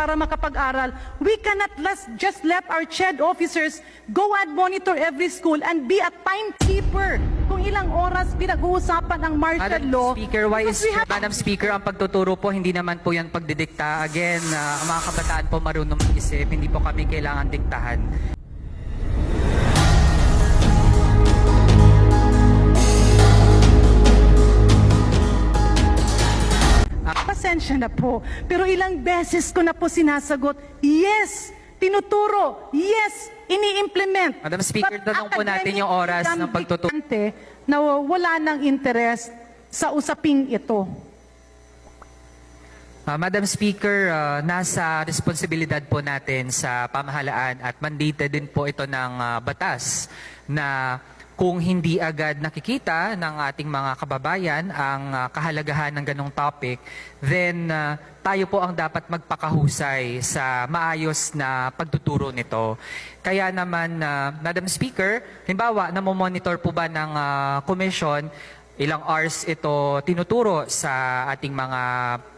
para makapag-aral, we cannot las- just let our CHED officers go and monitor every school and be a timekeeper kung ilang oras pinag-uusapan ang martial Madam law. Speaker, why is, have- Madam Speaker, ang pagtuturo po, hindi naman po yan pagdidikta. Again, ang mga kabataan po marunong mag-isip, hindi po kami kailangan diktahan. Pasensya na po. Pero ilang beses ko na po sinasagot, yes, tinuturo, yes, ini-implement. Madam Speaker, tanong po natin yung oras ng pagtuturo. na wala ng interest sa usaping ito. Ah, Madam Speaker, ah, nasa responsibilidad po natin sa pamahalaan at mandated din po ito ng ah, batas na kung hindi agad nakikita ng ating mga kababayan ang ah, kahalagahan ng ganong topic, then ah, tayo po ang dapat magpakahusay sa maayos na pagtuturo nito. Kaya naman, ah, Madam Speaker, halimbawa, namomonitor po ba ng commission ilang hours ito tinuturo sa ating mga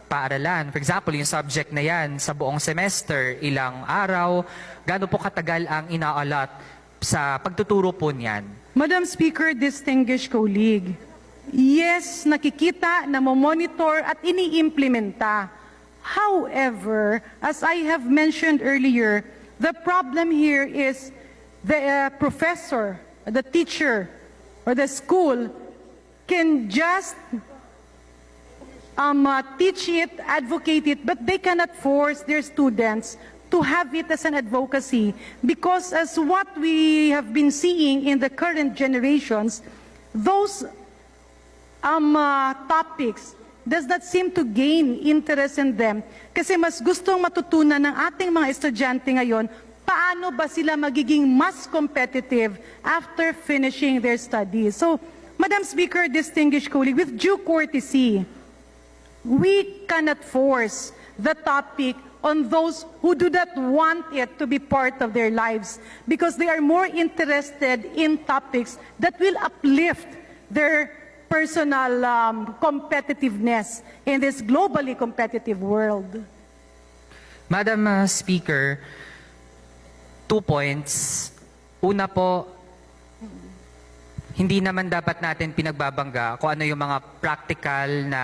paaralan. For example, yung subject na yan sa buong semester, ilang araw, gaano po katagal ang inaalat sa pagtuturo po niyan. Madam Speaker, distinguished colleague, yes, nakikita, namomonitor at iniimplementa. However, as I have mentioned earlier, the problem here is the uh, professor, the teacher, or the school can just um, uh, teach it, advocate it, but they cannot force their students to have it as an advocacy because as what we have been seeing in the current generations, those um, uh, topics does not seem to gain interest in them kasi mas gustong matutunan ng ating mga estudyante ngayon paano ba sila magiging mas competitive after finishing their studies. So, Madam Speaker, distinguished colleague, with due courtesy, we cannot force the topic on those who do not want it to be part of their lives because they are more interested in topics that will uplift their personal um, competitiveness in this globally competitive world. Madam uh, Speaker, two points. Una po, hindi naman dapat natin pinagbabangga kung ano yung mga practical na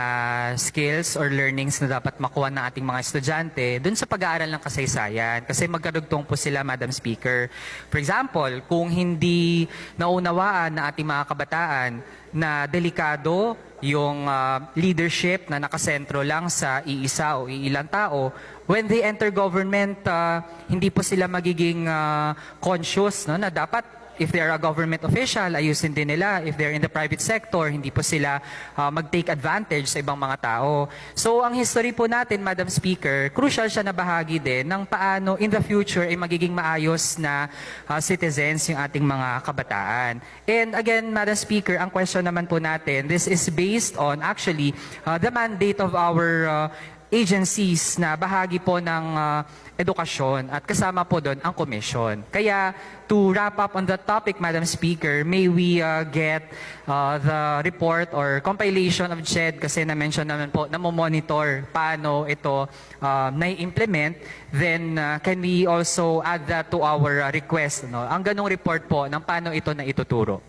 skills or learnings na dapat makuha ng ating mga estudyante dun sa pag-aaral ng kasaysayan. Kasi magkarugtong po sila, Madam Speaker. For example, kung hindi naunawaan ng ating mga kabataan na delikado yung ah, leadership na nakasentro lang sa iisa o iilang tao, when they enter government, ah, hindi po sila magiging ah, conscious no, na dapat if they are a government official, ayusin din nila. If they're in the private sector, hindi po sila ah, mag-take advantage sa ibang mga tao. So, ang history po natin, Madam Speaker, crucial siya na bahagi din ng paano in the future ay magiging maayos na ah, citizens yung ating mga kabataan. And again, Madam Speaker, ang question naman po natin, this is based on actually ah, the mandate of our ah, agencies na bahagi po ng ah, edukasyon at kasama po doon ang komisyon. Kaya to wrap up on that topic, Madam Speaker, may we ah, get ah, the report or compilation of CHED kasi na-mention naman po monitor paano ito ah, na-implement, then ah, can we also add that to our ah, request? No? Ang ganong report po ng paano ito na ituturo.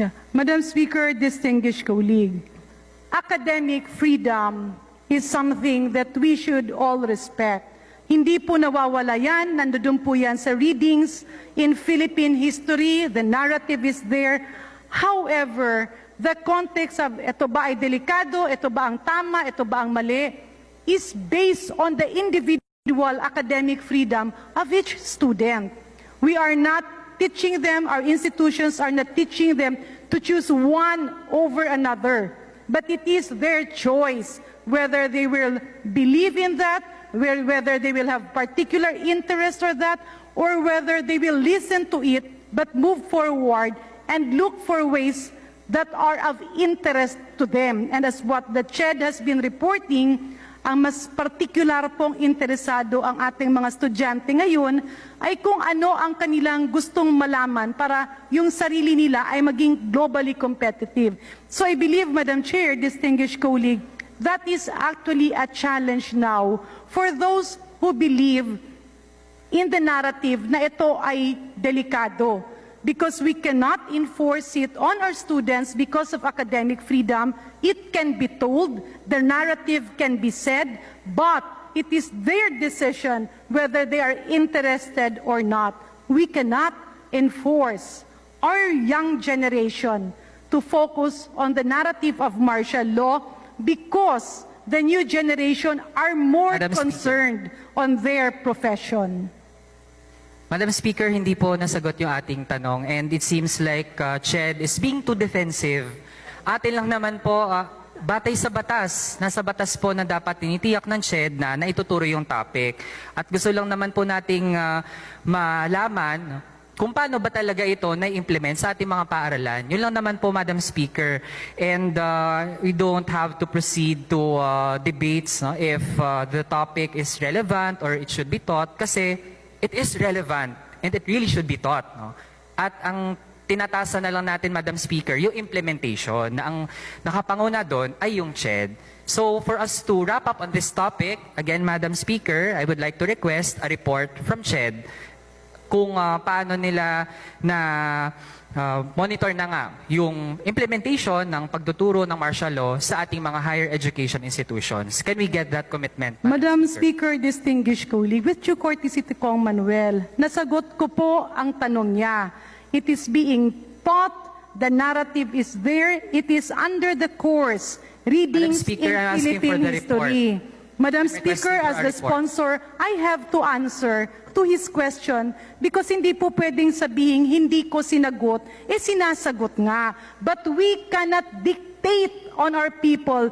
Yeah. Madam Speaker, distinguished colleague, academic freedom is something that we should all respect. Hindi po nawawala yan, nandoon po yan sa readings in Philippine history, the narrative is there. However, the context of ito ba ay delikado, ito ba ang tama, ito ba ang mali, is based on the individual academic freedom of each student. We are not teaching them, our institutions are not teaching them to choose one over another. But it is their choice whether they will believe in that, whe- whether they will have particular interest for that, or whether they will listen to it but move forward and look for ways that are of interest to them. And as what the CHED has been reporting, ang mas particular pong interesado ang ating mga estudyante ngayon ay kung ano ang kanilang gustong malaman para yung sarili nila ay maging globally competitive. So I believe, Madam Chair, distinguished colleague, that is actually a challenge now for those who believe in the narrative na ito ay delikado because we cannot enforce it on our students because of academic freedom. It can be told, the narrative can be said, but it is their decision whether they are interested or not. We cannot enforce our young generation to focus on the narrative of martial law because the new generation are more Madam Speaker. concerned on their profession. Madam Speaker, hindi po nasagot yung ating tanong and it seems like uh, CHED is being too defensive. Atin lang naman po, uh, batay sa batas, nasa batas po na dapat tinitiyak ng CHED na naituturo yung topic. At gusto lang naman po nating uh, malaman kung paano ba talaga ito na-implement sa ating mga paaralan. Yun lang naman po, Madam Speaker. And uh, we don't have to proceed to uh, debates no, if uh, the topic is relevant or it should be taught kasi it is relevant and it really should be taught. No? At ang tinatasa na lang natin, Madam Speaker, yung implementation na ang nakapanguna doon ay yung CHED. So for us to wrap up on this topic, again, Madam Speaker, I would like to request a report from CHED kung ah, paano nila na ah, monitor na nga yung implementation ng pagtuturo ng martial law sa ating mga higher education institutions. Can we get that commitment? Madam Speaker, distinguished colleague, with due courtesy to Kong Manuel, nasagot ko po ang tanong niya. It is being taught, the narrative is there, it is under the course, readings Speaker, in I'm asking for Philippine the report. Madam Speaker, as the sponsor, I have to answer to his question because hindi po pwedeng sabihin hindi ko sinagot, eh sinasagot nga. But we cannot dictate on our people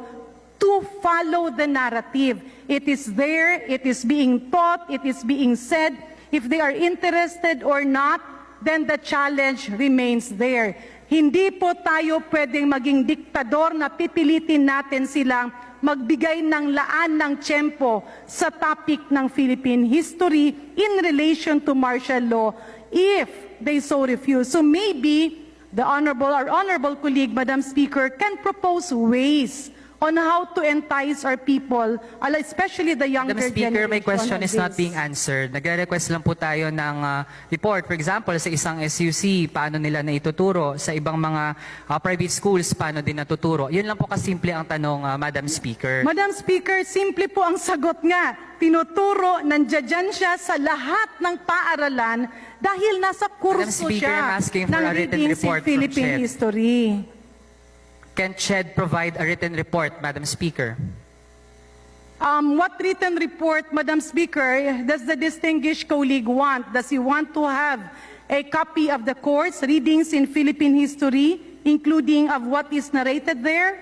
to follow the narrative. It is there, it is being taught, it is being said. If they are interested or not, then the challenge remains there. Hindi po tayo pwedeng maging diktador na pipilitin natin silang magbigay ng laan ng tiyempo sa topic ng Philippine history in relation to martial law if they so refuse. So maybe the honorable, our honorable colleague, Madam Speaker, can propose ways on how to entice our people, especially the younger Madam Speaker, my generation question on is not being answered. Nagre-request lang po tayo ng ah, report. For example, sa isang SUC, paano nila na ituturo. Sa ibang mga ah, private schools, paano din natuturo. Yun lang po kasimple ang tanong, ah, Madam Speaker. Madam Speaker, simple po ang sagot nga. Tinuturo, nandiyan siya sa lahat ng paaralan dahil nasa kurso Speaker, siya I'm asking for ng a written readings in report from Philippine Ched. history. Can CHED provide a written report, Madam Speaker? Um, what written report, Madam Speaker, does the distinguished colleague want? Does he want to have a copy of the course, readings in Philippine history, including of what is narrated there?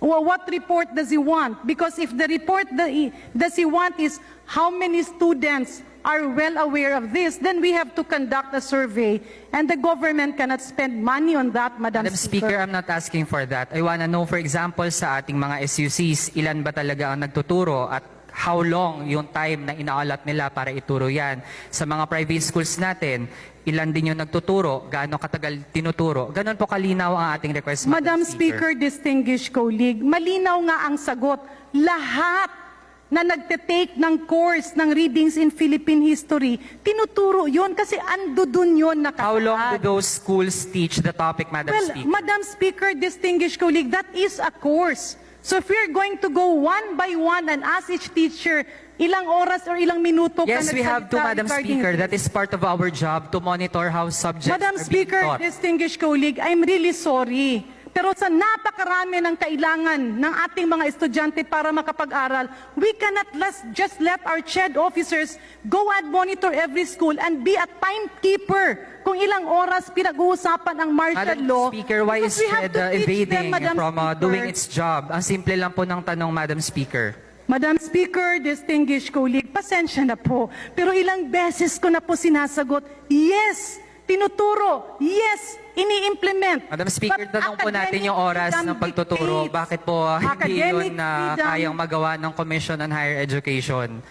Well, what report does he want? Because if the report that he, does he want is how many students are well aware of this, then we have to conduct a survey, and the government cannot spend money on that, Madam, Madam Speaker, I'm not asking for that. I wanna know, for example, sa ating mga SUCs, ilan ba talaga ang nagtuturo at how long yung time na inaalat nila para ituro yan. Sa mga private schools natin, ilan din yung nagtuturo, gaano katagal tinuturo. Ganon po kalinaw ang ating request, Madam Speaker, distinguished colleague, malinaw nga ang sagot. Lahat na nagte-take ng course ng readings in Philippine history, tinuturo yon kasi ando dun yun nakasaad. How long do those schools teach the topic, Madam Well, Speaker? Madam Speaker, distinguished colleague, that is a course. So if we're going to go one by one and ask each teacher, ilang oras or ilang minuto Yes, ka we have to, Madam Speaker. That is part of our job to monitor how subjects Madam are being Speaker, taught. distinguished colleague, I'm really sorry. Pero sa napakarami ng kailangan ng ating mga estudyante para makapag-aral, we cannot let's just let our CHED officers go and monitor every school and be a timekeeper kung ilang oras pinag-uusapan ang martial Madam law. Speaker, why is CHED uh, them, evading Madam from uh, doing its job? Ang simple lang po ng tanong, Madam Speaker. Madam Speaker, distinguished colleague, pasensya na po. Pero ilang beses ko na po sinasagot, yes, tinuturo, yes, ini-implement. Madam Speaker, But tanong po natin yung oras ng pagtuturo. Bakit po hindi yun na freedom kayang magawa ng Commission on Higher Education?